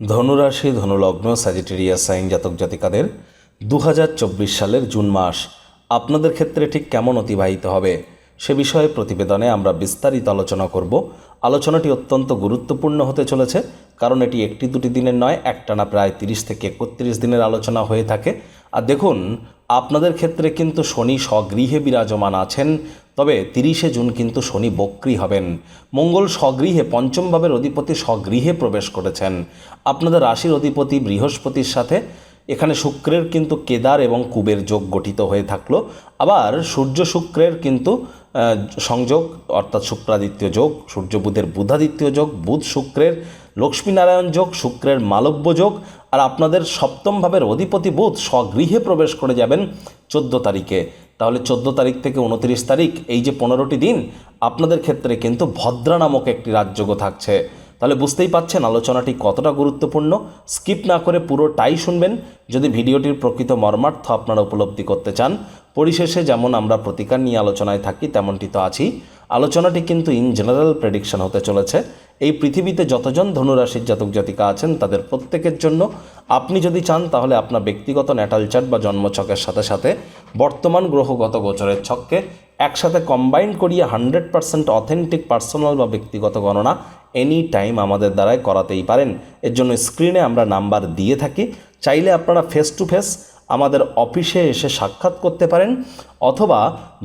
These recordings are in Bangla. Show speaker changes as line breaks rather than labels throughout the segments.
ধনুরাশি, ধনুলগ্ন স্যাজিটেরিয়াস সাইন জাতক জাতিকাদের দু হাজার চব্বিশ সালের জুন মাস। আপনাদের ক্ষেত্রে ঠিক কেমন অতিবাহিত হবে সে বিষয়ে প্রতিবেদনে আমরা বিস্তারিত আলোচনা করব। আলোচনাটি অত্যন্ত গুরুত্বপূর্ণ হতে চলেছে, কারণ এটি একটি দুটি দিনের নয়, একটানা প্রায় তিরিশ থেকে একত্রিশ দিনের আলোচনা হয়ে থাকে। আর দেখুন, আপনাদের ক্ষেত্রে কিন্তু শনি স্বগৃহে বিরাজমান আছেন তবে তিরিশে জুন কিন্তু শনি বক্রী হবেন। মঙ্গল স্বগৃহে, পঞ্চম ভাবের অধিপতি স্বগৃহে প্রবেশ করেছেন। আপনাদের রাশির অধিপতি বৃহস্পতির সাথে। এখানে শুক্রের কিন্তু কেদার এবং কুবের যোগ গঠিত হয়ে থাকল। আবার সূর্য শুক্রের কিন্তু সংযোগ, অর্থাৎ শুক্রাদিত্য যোগ, সূর্য বুধের বুধাদিত্য যোগ, বুধ শুক্রের লক্ষ্মীনারায়ণ যোগ, শুক্রের মালব্য যোগ। আর আপনাদের সপ্তম ভাবের অধিপতি বুধ স্বগৃহে প্রবেশ করে যাবেন চোদ্দ তারিখে। তাহলে চোদ্দ তারিখ থেকে উনত্রিশ তারিখ এই যে পনেরোটি দিন, আপনাদের ক্ষেত্রে কিন্তু ভদ্রা নামক একটি রাজযোগ্য থাকছে। তাহলে বুঝতেই পাচ্ছেন আলোচনাটি কতটা গুরুত্বপূর্ণ। স্কিপ না করে পুরোটাই শুনবেন। যদি ভিডিওটির প্রকৃত মর্মার্থ আপনারা উপলব্ধি করতে চান পরিশেষে যেমন আমরা প্রতিকার নিয়ে আলোচনায় থাকি, তেমনটি তো আছেই। আলোচনাটি কিন্তু ইন জেনারেল প্রেডিকশন হতে চলেছে। এই পৃথিবীতে যতজন ধনুরাশির জাতক জাতিকা আছেন, তাদের প্রত্যেকের জন্য আপনি যদি চান, তাহলে আপনার ব্যক্তিগত ন্যাটাল চার্ট বা জন্মছকের সাথে সাথে বর্তমান গ্রহগত গোচরের ছককে একসাথে কম্বাইন করিয়ে হান্ড্রেড পার্সেন্ট অথেন্টিক পার্সোনাল বা ব্যক্তিগত গণনা এনি টাইম আমাদের দ্বারাই করাতেই পারেন। এর জন্য স্ক্রিনে আমরা নাম্বার দিয়ে থাকি। চাইলে আপনারা ফেস টু ফেস আমাদের অফিসে এসে সাক্ষাৎ করতে পারেন অথবা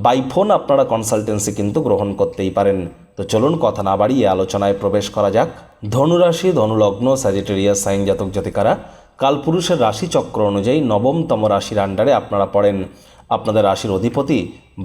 বাই ফোন আপনারা কনসালটেন্সি কিন্তু গ্রহণ করতেই পারেন। তো চলুন কথা না বাড়িয়ে আলোচনায় প্রবেশ করা যাক। ধনুরাশি, ধনুলগ্ন স্যাজিটেরিয়াস সাইন জাতক জাতিকারা, কালপুরুষের রাশিচক্র অনুযায়ী নবমতম রাশির আন্ডারে আপনারা পড়েন। আপনাদের রাশির অধিপতি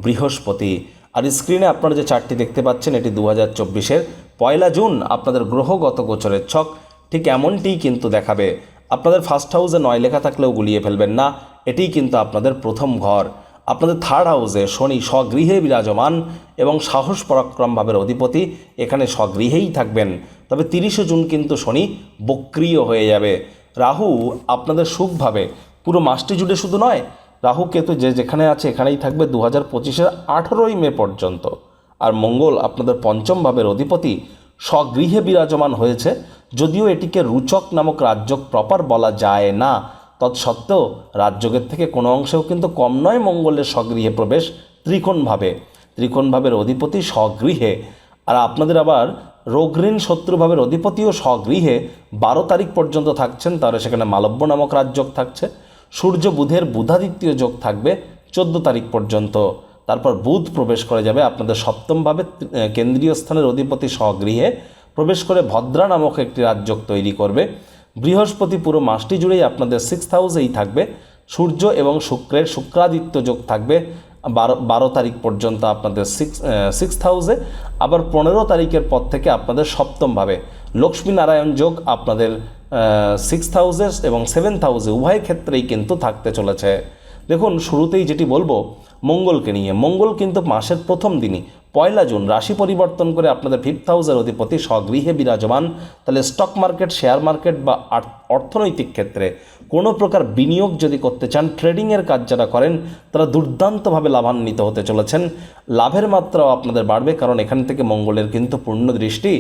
বৃহস্পতি। আর স্ক্রিনে আপনারা যে চারটি দেখতে পাচ্ছেন, এটি দু হাজার চব্বিশের পয়লা জুন, আপনাদের গ্রহগত গোচরের ছক ঠিক এমনটিই কিন্তু দেখাবে। আপনাদের ফার্স্ট হাউসে নয় লেখা থাকলেও গুলিয়ে ফেলবেন না। এটিই কিন্তু আপনাদের প্রথম ঘর। আপনাদের থার্ড হাউসে শনি স্বগৃহে বিরাজমান এবং সাহস পরাক্রম ভাবের অধিপতি এখানে স্বগৃহেই থাকবেন। তবে তিরিশে জুন কিন্তু শনি বক্রিয় হয়ে যাবে। রাহু আপনাদের সুখভাবে পুরো মাসটি জুড়ে শুধু নয়, রাহু কেতু যে যেখানে আছে এখানেই থাকবে দু হাজার পঁচিশের আঠেরোই মে পর্যন্ত। আর মঙ্গল আপনাদের পঞ্চম ভাবের অধিপতি স্বগৃহে বিরাজমান হয়েছে, যদিও এটিকে রুচক নামক রাজ্যক প্রপার বলা যায় না। তৎসত্ত্বেও রাজযোগের থেকে কোনো অংশেও কিন্তু কম নয় মঙ্গলের স্বগৃহে প্রবেশ ত্রিকোণভাবে। ত্রিকোণভাবের অধিপতি স্বগৃহে। আর আপনাদের আবার রোগঋণ শত্রুভাবের অধিপতিও স্বগৃহে বারো তারিখ পর্যন্ত থাকছেন, তাহলে সেখানে মালব্য নামক রাজযোগ থাকছে। সূর্য বুধের বুধাদিত্য যোগ থাকবে চোদ্দ তারিখ পর্যন্ত। তারপর বুধ প্রবেশ করে যাবে আপনাদের সপ্তমভাবে কেন্দ্রীয় স্থানের অধিপতি স্বগৃহে। প্রবেশ করে ভদ্রা নামক একটি রাজযোগ তৈরি করবে। বৃহস্পতি পুরো মাসটি জুড়েই আপনাদের সিক্স হাউসেই থাকবে। সূর্য এবং শুক্রের শুক্রাদিত্য যোগ থাকবে। বারো বারো তারিখ পর্যন্ত আপনাদের সিক্স সিক্স হাউসে আবার পনেরো তারিখের পর থেকে আপনাদের সপ্তমভাবে লক্ষ্মী নারায়ণ যোগ আপনাদের সিক্স হাউসে এবং সেভেন্থ হাউসে উভয় ক্ষেত্রেই কিন্তু থাকতে চলেছে। দেখুন, শুরুতেই যেটি বলব, মঙ্গলকে নিয়ে। মঙ্গল কিন্তু মাসের প্রথম দিনই। পয়লা জুন রাশি পরিবর্তন করে আপনাদের ফিফথ হাউসের অধিপতি স্বগৃহে বিরাজমান। তাহলে স্টক মার্কেট শেয়ার মার্কেট বা অর্থনৈতিক ক্ষেত্রে কোনো প্রকার বিনিয়োগ যদি করতে চান ট্রেডিংয়ের কাজ যারা করেন, তারা দুর্দান্তভাবে লাভান্বিত হতে চলেছেন। লাভের মাত্রাও আপনাদের বাড়বে, কারণ এখান থেকে মঙ্গলের কিন্তু পূর্ণ দৃষ্টি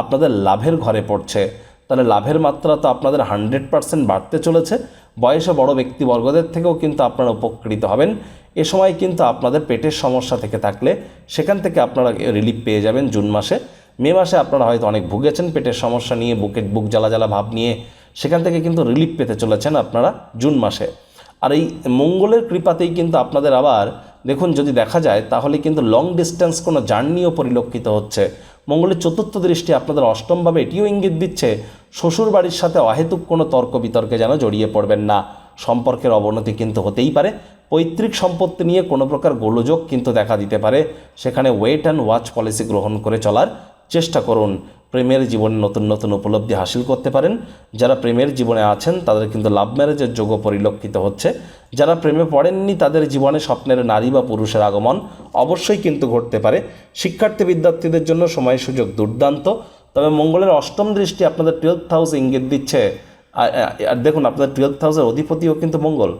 আপনাদের লাভের ঘরে পড়ছে। তাহলে লাভের মাত্রা তো আপনাদের হান্ড্রেড পার্সেন্ট বাড়তে চলেছে। বয়সে বড় ব্যক্তিবর্গদের থেকেও কিন্তু আপনারা উপকৃত হবেন। এ সময় কিন্তু আপনাদের পেটের সমস্যা থেকে থাকলে সেখান থেকে আপনারা রিলিফ পেয়ে যাবেন জুন মাসে। মে মাসে আপনারা হয়তো অনেক ভুগেছেন পেটের সমস্যা নিয়ে, বুকে বুক জ্বালা জ্বালা ভাব নিয়ে। সেখান থেকে কিন্তু রিলিফ পেতে চলেছেন আপনারা জুন মাসে। আর এই মঙ্গলের কৃপাতেই কিন্তু আপনাদের আবার দেখুন যদি দেখা যায় তাহলে কিন্তু লং ডিস্টেন্স কোনো জার্নিও পরিলক্ষিত হচ্ছে। মঙ্গলের চতুর্থ দৃষ্টি আপনাদের অষ্টমভাবে এটিও ইঙ্গিত দিচ্ছে শ্বশুর বাড়ির সাথে অহেতুক কোনো তর্ক বিতর্কে যেন জড়িয়ে পড়বেন না। সম্পর্কের অবনতি কিন্তু হতেই পারে। পৈতৃক সম্পত্তি নিয়ে কোনো প্রকার গোলযোগ কিন্তু দেখা দিতে পারে। সেখানে ওয়েট অ্যান্ড ওয়াচ পলিসি গ্রহণ করে চলার চেষ্টা করুন। প্রেমের জীবনে নতুন নতুন উপলব্ধি হাসিল করতে পারেন। যারা প্রেমের জীবনে আছেন, তাদের কিন্তু লাভ ম্যারেজের যোগ্য পরিলক্ষিত হচ্ছে। যারা প্রেমে পড়েননি, তাদের জীবনে স্বপ্নের নারী বা পুরুষের আগমন অবশ্যই কিন্তু ঘটতে পারে। শিক্ষার্থী বিদ্যার্থীদের জন্য সময় সুযোগ দুর্দান্ত। তবে মঙ্গলের অষ্টম দৃষ্টি আপনাদের টুয়েলভ হাউস ইঙ্গিত দিচ্ছে। আর দেখুন, আপনাদের টুয়েলভ হাউসের অধিপতিও কিন্তু মঙ্গল।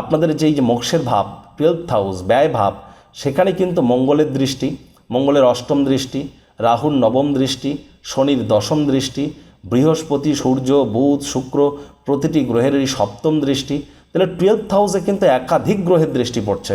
আপনাদের যেই যে মোক্ষের ভাব টুয়েলভ হাউস ব্যয় ভাব, সেখানে কিন্তু মঙ্গলের দৃষ্টি, মঙ্গলের অষ্টম দৃষ্টি, রাহুর নবম দৃষ্টি, শনির দশম দৃষ্টি, বৃহস্পতি, সূর্য, বুধ, শুক্র, প্রতিটি গ্রহের এই সপ্তম দৃষ্টি। তাহলে টুয়েলভ হাউসে কিন্তু একাধিক গ্রহের দৃষ্টি পড়ছে।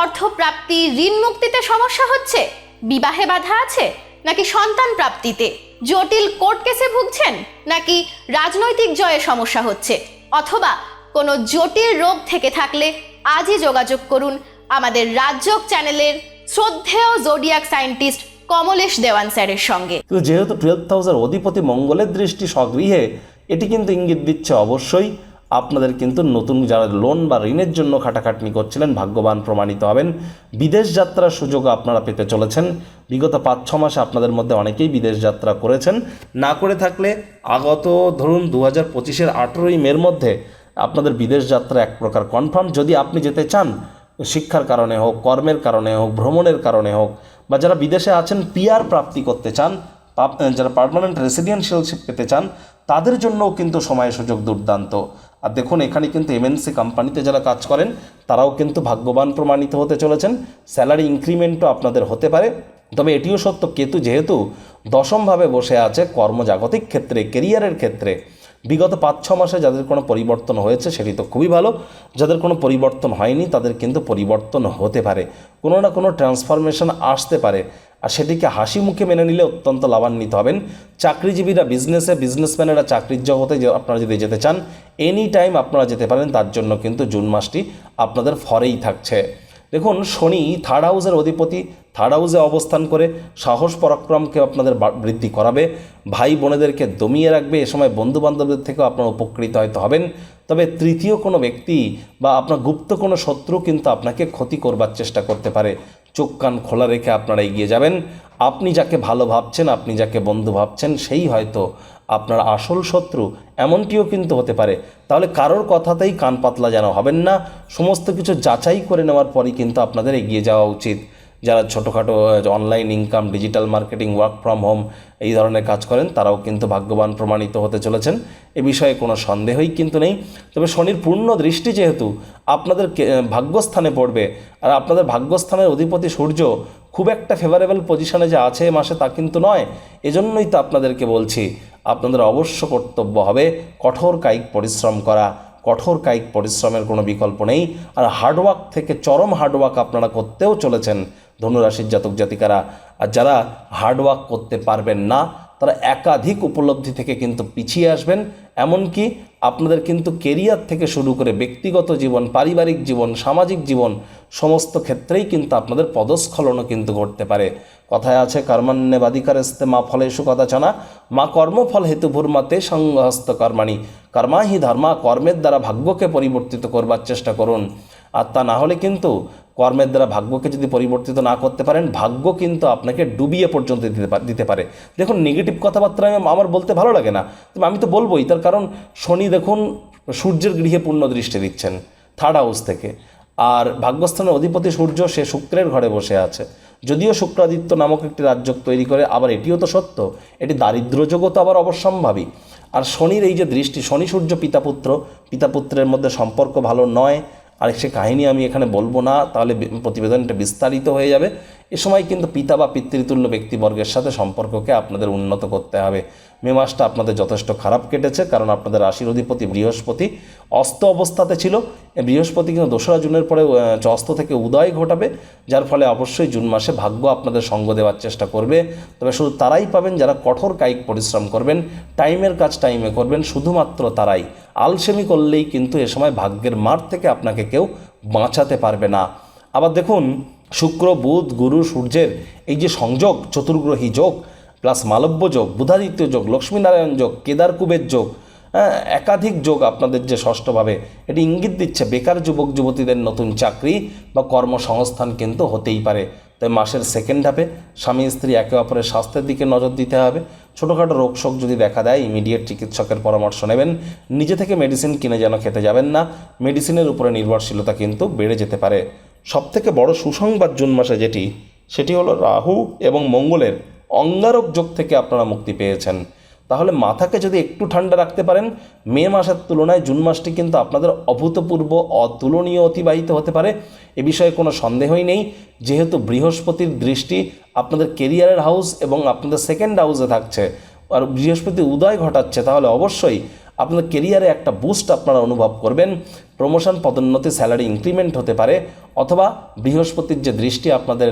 অর্থপ্রাপ্তি ঋণ মুক্তিতে সমস্যা হচ্ছে? বিবাহে বাধা আছে? নাকি সন্তান প্রাপ্তিতে? জটিল কোর্ট কেসে ভুগছেন? নাকি রাজনৈতিক জয়ে সমস্যা হচ্ছে? অথবা কোনো জটিল রোগ থেকে থাকলে আজই যোগাযোগ করুন আমাদের রাজ্যক চ্যানেলের শ্রদ্ধেয় জোডিয়াক সায়েন্টিস্ট কমলেশ দেওয়ান স্যারের সঙ্গে।
যেহেতু হাউসের অধিপতি মঙ্গলের দৃষ্টি স্বগৃহে, এটি কিন্তু ইঙ্গিত দিচ্ছে অবশ্যই আপনাদের কিন্তু নতুন যারা লোন বা ঋণের জন্য খাটাখাটনি করছিলেন, ভাগ্যবান প্রমাণিত হবেন। বিদেশ যাত্রার সুযোগ আপনারা পেতে চলেছেন। বিগত পাঁচ, ছ মাসে আপনাদের মধ্যে অনেকেই বিদেশ যাত্রা করেছেন। না করে থাকলে আগত, ধরুন দু হাজার পঁচিশের আঠেরোই মের মধ্যে আপনাদের বিদেশ যাত্রা এক প্রকার কনফার্ম যদি আপনি যেতে চান, শিক্ষার কারণে হোক, কর্মের কারণে হোক, ভ্রমণের কারণে হোক, বা যারা বিদেশে আছেন পিআর প্রাপ্তি করতে চান যারা পার্মানেন্ট রেসিডেন্সিয়ালশিপ পেতে চান, তাদের জন্যও কিন্তু সময় সুযোগ দুর্দান্ত। আর দেখুন, এখানে কিন্তু এমএনসি কোম্পানিতে যারা কাজ করেন, তারাও কিন্তু ভাগ্যবান প্রমাণিত হতে চলেছেন। স্যালারি ইনক্রিমেন্টও আপনাদের হতে পারে। তবে এটিও সত্য, কেতু যেহেতু দশমভাবে বসে আছে কর্মজাগতিক ক্ষেত্রে কেরিয়ারের ক্ষেত্রে। বিগত পাঁচ, ছ মাসে যাদের কোনো পরিবর্তন হয়েছে, সেটি তো খুবই ভালো। যাদের কোনো পরিবর্তন হয়নি, তাদের কিন্তু পরিবর্তন হতে পারে। কোনো না কোনো ট্রান্সফরমেশন আসতে পারে। আর সেটিকে হাসি মুখে মেনে নিলে অত্যন্ত লাভান্বিত হবেন। চাকরিজীবীরা বিজনেসে বিজনেসম্যানেরা চাকরির জগতে আপনারা যদি যেতে চান, এনি টাইম আপনারা যেতে পারেন, তার জন্য কিন্তু জুন মাসটি আপনাদের ফরেই থাকছে। দেখুন, শনি থার্ড হাউসের অধিপতি থার্ড হাউসে অবস্থান করে সাহস পরাক্রমকে আপনাদের বৃদ্ধি করাবে। ভাই বোনেদেরকে দমিয়ে রাখবে। এ সময় বন্ধু বান্ধবদের থেকেও আপনারা উপকৃত হয়তো হবেন। তবে তৃতীয় কোনো ব্যক্তি বা আপনার গুপ্ত কোনো শত্রু কিন্তু আপনাকে ক্ষতি করবার চেষ্টা করতে পারে। চোখ কান খোলা রেখে আপনারা এগিয়ে যাবেন। আপনি যাকে ভালো ভাবছেন, আপনি যাকে বন্ধু ভাবছেন, সেই হয়তো আপনার আসল শত্রু এমনটিও কিন্তু হতে পারে। তাহলে কারোর কথাতেই কান পাতলা যেন হবেন না। সমস্ত কিছু যাচাই করে নেওয়ার পরই কিন্তু আপনাদের এগিয়ে যাওয়া উচিত। যারা ছোটোখাটো online income digital marketing work from home এই ধরনের কাজ করেন, তারাও কিন্তু ভাগ্যবান প্রমাণিত হতে চলেছেন। এ বিষয়ে কোনো সন্দেহই কিন্তু নেই। তবে শনির পূর্ণ দৃষ্টি যেহেতু আপনাদের ভাগ্যস্থানে পড়বে, আর আপনাদের ভাগ্যস্থানের অধিপতি সূর্য খুব একটা ফেভারেবল পজিশনে যে আছে এ মাসে তা কিন্তু নয়। এজন্যই তো আপনাদেরকে বলছি আপনাদের অবশ্য কর্তব্য হবে কঠোর কায়িক পরিশ্রম করা। কঠোর কায়িক পরিশ্রমের কোনো বিকল্প নেই। আর হার্ডওয়ার্ক থেকে চরম হার্ডওয়ার্ক আপনারা করতেও চলেছেন ধনুরাশির জাতক জাতিকারা। আর যারা হার্ডওয়ার্ক করতে পারবেন না, তারা একাধিক উপলব্ধি থেকে কিন্তু পিছিয়ে আসবেন। এমনকি আপনাদের কিন্তু কেরিয়ার থেকে শুরু করে ব্যক্তিগত জীবন, পারিবারিক জীবন, সামাজিক জীবন সমস্ত ক্ষেত্রেই কিন্তু আপনাদের পদস্খলনও কিন্তু ঘটতে পারে। কথায় আছে কর্মান্যে বাদিকারস্তে মা ফলেষু কথা জানা মা কর্মফল হেতু ভূর্মাতে সঙ্গহস্ত কর্মাণী। কর্মাহি ধর্মা কর্মের দ্বারা ভাগ্যকে পরিবর্তিত করবার চেষ্টা করুন। আর তা না হলে কিন্তু কর্মের দ্বারা ভাগ্যকে যদি পরিবর্তিত না করতে পারেন, ভাগ্য কিন্তু আপনাকে ডুবিয়ে পর্যন্ত দিতে দিতে পারে। দেখুন নেগেটিভ কথাবার্তা আমি আমার বলতে ভালো লাগে না, তবে আমি তো বলবোই। তার কারণ শনি দেখুন সূর্যের গৃহে পূর্ণ দৃষ্টি দিচ্ছেন থার্ড হাউস থেকে। আর ভাগ্যস্থানের অধিপতি সূর্য, সে শুক্রের ঘরে বসে আছে। যদিও শুক্রাদিত্য নামক একটি রাজ্য তৈরি করে, আবার এটিও তো সত্য, এটি দারিদ্র তো আবার অবশ্যম্ভাবী। আর শনির এই যে দৃষ্টি, শনি, সূর্য পিতাপুত্র পিতাপুত্রের মধ্যে সম্পর্ক ভালো নয়, আর সে কাহিনী আমি এখানে বলব না, তাহলে প্রতিবেদনটা বিস্তারিত হয়ে যাবে। এ সময় কিন্তু পিতা বা পিতৃতুল্য ব্যক্তিবর্গের সাথে সম্পর্ককে আপনাদের উন্নত করতে হবে। মে মাসটা আপনাদের যথেষ্ট খারাপ কেটেছে, কারণ আপনাদের রাশির অধিপতি বৃহস্পতি অস্ত অবস্থাতে ছিল। বৃহস্পতি কিন্তু দোসরা জুনের পরে অস্ত থেকে উদয় ঘটাবে, যার ফলে অবশ্যই জুন মাসে ভাগ্য আপনাদের সঙ্গ দেওয়ার চেষ্টা করবে। তবে শুধু তারাই পাবেন, যারা কঠোর কায়িক পরিশ্রম করবেন, টাইমের কাজ টাইমে করবেন, শুধুমাত্র তারাই। আলসেমি করলেই কিন্তু এ সময় ভাগ্যের মার থেকে আপনাকে কেউ বাঁচাতে পারবে না। আবার দেখুন শুক্র বুধ গুরু সূর্যের এই যে সংযোগ চতুর্গ্রহী যোগ প্লাস মালব্য যোগ বুধাদিত্য যোগ লক্ষ্মীনারায়ণ যোগ কেদার কুবের যোগ হ্যাঁ, একাধিক যোগ আপনাদের যে ষষ্ঠভাবে এটি ইঙ্গিত দিচ্ছে বেকার যুবক যুবতীদের নতুন চাকরি বা কর্মসংস্থান কিন্তু হতেই পারে। তাই মাসের সেকেন্ড হাফে স্বামী স্ত্রী একে অপরের স্বাস্থ্যের দিকে নজর দিতে হবে। ছোটোখাটো রোগ শোক যদি দেখা দেয় ইমিডিয়েট চিকিৎসকের পরামর্শ নেবেন। নিজে থেকে মেডিসিন কিনে যেন খেতে যাবেন না। মেডিসিনের উপরে নির্ভরশীলতা কিন্তু বেড়ে যেতে পারে। সবথেকে বড় সুসংবাদ জুন মাসে যেটি, সেটি হলো রাহু এবং মঙ্গলের অঙ্গারক যোগ থেকে আপনারা মুক্তি পেয়েছেন। তাহলে মাথাকে যদি একটু ঠান্ডা রাখতে পারেন, মে মাসের তুলনায় জুন মাসটি কিন্তু আপনাদের অভূতপূর্ব, অতুলনীয় অতিবাহিত হতে পারে। এ বিষয়ে কোনো সন্দেহই নেই। যেহেতু বৃহস্পতির দৃষ্টি আপনাদের কেরিয়ারের হাউস এবং আপনাদের সেকেন্ড হাউসে থাকছে, আর বৃহস্পতি উদয় ঘটাচ্ছে, তাহলে অবশ্যই আপনাদের কেরিয়ারে একটা বুস্ট আপনারা অনুভব করবেন। প্রমোশন পদোন্নতি স্যালারি ইনক্রিমেন্ট হতে পারে, অথবা বৃহস্পতির যে দৃষ্টি আপনাদের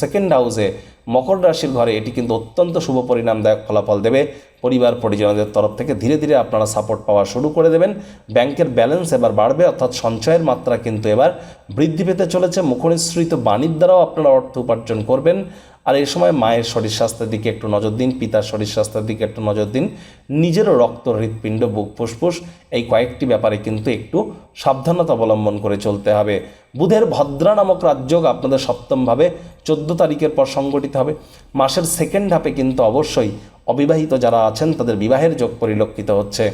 সেকেন্ড হাউসে মকর রাশির ঘরে, এটি কিন্তু অত্যন্ত শুভ পরিণামদায়ক ফলাফল দেবে। পরিবার, পরিজনদের তরফ থেকে ধীরে ধীরে আপনারা সাপোর্ট পাওয়া শুরু করে দেবেন। ব্যাংকের ব্যালেন্স এবার বাড়বে, অর্থাৎ সঞ্চয়ের মাত্রা কিন্তু এবার বৃদ্ধি পেতে চলেছে। মুখনিসৃত বাণীর দ্বারাও আপনারা অর্থ উপার্জন করবেন। আর এই সময় মায়ের শরীর স্বাস্থ্যের দিকে একটু নজর দিন, পিতার শরীর স্বাস্থ্যের দিকে একটু নজর দিন, নিজেরও রক্ত, হৃৎপিণ্ড, বুক ফুসফুস, এই কয়েকটি ব্যাপারে কিন্তু একটু সাবধানতা অবলম্বন করে চলতে হবে। বুধের ভদ্রা নামক রাজযোগ আপনাদের সপ্তমভাবে চোদ্দ তারিখের পর সংগঠিত হবে। মাসের সেকেন্ড হাফে কিন্তু অবশ্যই অবিবাহিত যারা আছেন, তাদের বিবাহের যোগ পরিলক্ষিত হচ্ছে।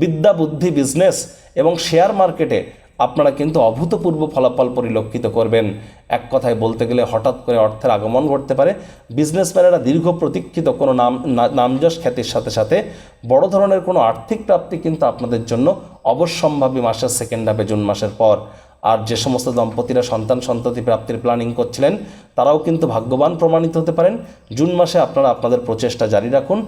বিদ্যা, বুদ্ধি বিজনেস এবং শেয়ার মার্কেটে আপনারা কিন্তু অভূতপূর্ব ফলাফল পরিলক্ষিত করবেন। এক কথায় বলতে গেলে হঠাৎ করে অর্থের আগমন ঘটতে পারে। বিজনেসম্যানেরা দীর্ঘ প্রতীক্ষিত কোনো নাম নামযশ খ্যাতির সাথে সাথে বড় ধরনের কোনো আর্থিক প্রাপ্তি কিন্তু আপনাদের জন্য অবশ্যম্ভাবী মাসের সেকেন্ড হাফে জুন মাসের পর। আর যে সমস্ত দম্পতিরা সন্তান সন্ততি প্রাপ্তির প্ল্যানিং করছিলেন, তারাও কিন্তু ভাগ্যবান প্রমাণিত হতে পারেন। জুন মাসে আপনারা আপনাদের প্রচেষ্টা জারি রাখুন।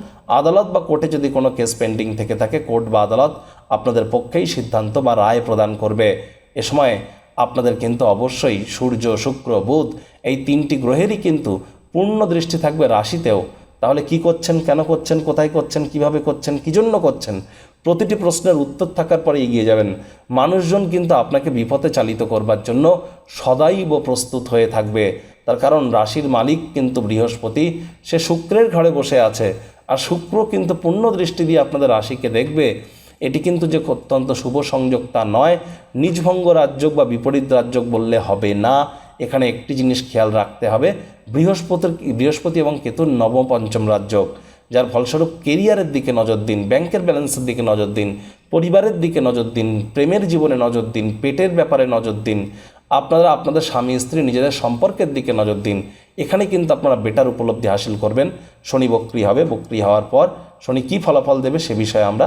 আদালত বা কোর্টে যদি কোনো কেস পেন্ডিং থেকে থাকে, কোর্ট বা আদালত আপনাদের পক্ষেই সিদ্ধান্ত বা রায় প্রদান করবে। এ সময় আপনাদের কিন্তু অবশ্যই সূর্য, শুক্র, বুধ এই তিনটি গ্রহেরই কিন্তু পূর্ণ দৃষ্টি থাকবে রাশিতেও। তাহলে কি করছেন, কেন করছেন, কোথায় করছেন, কীভাবে করছেন, কী জন্য করছেন? প্রতিটি প্রশ্নের উত্তর থাকার পরে এগিয়ে যাবেন। মানুষজন কিন্তু আপনাকে বিপথে চালিত করবার জন্য সদাইব প্রস্তুত হয়ে থাকবে। তার কারণ রাশির মালিক কিন্তু বৃহস্পতি, সে শুক্রের ঘরে বসে আছে। আর শুক্র কিন্তু পূর্ণ দৃষ্টি দিয়ে আপনাদের রাশিকে দেখবে। এটি কিন্তু যে অত্যন্ত শুভ সংযোগ তা নয়, নিজভঙ্গ রাজযোগ বা বিপরীত রাজযোগ বললে হবে না। এখানে একটি জিনিস খেয়াল রাখতে হবে, বৃহস্পতির বৃহস্পতি এবং কেতুর নবম পঞ্চম রাজযোগ, যার ফলস্বরূপ কেরিয়ারের দিকে নজর দিন, ব্যাংকের ব্যালেন্সের দিকে নজর দিন, পরিবারের দিকে নজর দিন, প্রেমের জীবনে নজর দিন, পেটের ব্যাপারে নজর দিন, আপনারা আপনাদের স্বামী, স্ত্রী, নিজেদের সম্পর্কের দিকে নজর দিন। এখানে কিন্তু আপনারা বেটার উপলব্ধি হাসিল করবেন। শনি বক্রি হবে, বক্রি হওয়ার পর শনি কী ফলাফল দেবে সে বিষয়ে আমরা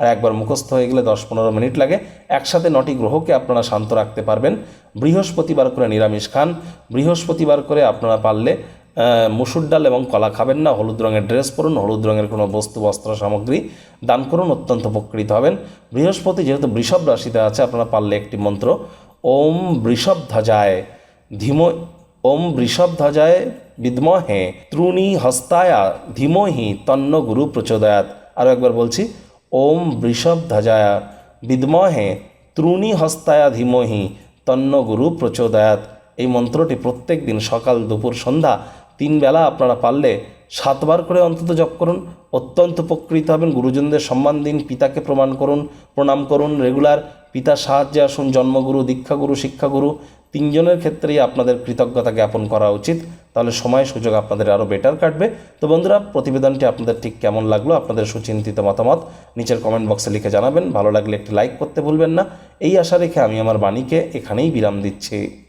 আর একবার মুখস্থ হয়ে গেলে দশ পনেরো মিনিট লাগে। একসাথে নটি গ্রহকে আপনারা শান্ত রাখতে পারবেন। বৃহস্পতিবার করে নিরামিষ খান। বৃহস্পতিবার করে আপনারা পারলে মুসুর ডাল এবং কলা খাবেন না। হলুদ রঙের ড্রেস পরুন, হলুদ রঙের কোনো বস্তু, বস্ত্র, সামগ্রী দান করুন, অত্যন্ত উপকৃত হবেন। বৃহস্পতি যেহেতু বৃষভ রাশিতে আছে, আপনারা পারলে একটি মন্ত্র, ওম বৃষভ ধ্বজায় ধীম ওম বৃষভ ধ্বজায় বিদ্মহে ত্রুণী হস্তায়া ধীমহি তন্ন গুরু প্রচোদয়াত। আরও একবার বলছি ওম বৃষভ ধ্বজায়া বিদ্মহে ত্রুণী হস্তায়া ধীমহি তন্ন গুরু প্রচোদয়াত। এই মন্ত্রটি প্রত্যেক দিন সকাল, দুপুর, সন্ধ্যা তিন বেলা আপনারা পারলে সাতবার করে অন্তত জপ করুন। অত্যন্ত উপকৃত হবেন। গুরুজনদের সম্মান দিন, পিতাকে প্রমাণ করুন, প্রণাম করুন রেগুলার। পিতার সাহায্যে আসুন, জন্মগুরু, দীক্ষাগুরু, শিক্ষাগুরু। তিনজনের ক্ষেত্রেই আপনাদের কৃতজ্ঞতা জ্ঞাপন করা উচিত। তাহলে সময়, সুযোগ আপনাদের আরও বেটার কাটবে। তো বন্ধুরা, প্রতিবেদনটি আপনাদের ঠিক কেমন লাগল, আপনাদের সুচিন্তিত মতামত নিচের কমেন্ট বক্সে লিখে জানাবেন। ভালো লাগলে একটি লাইক করতে ভুলবেন না। এই আশা রেখে আমি আমার বাণীকে এখানেই বিরাম দিচ্ছি।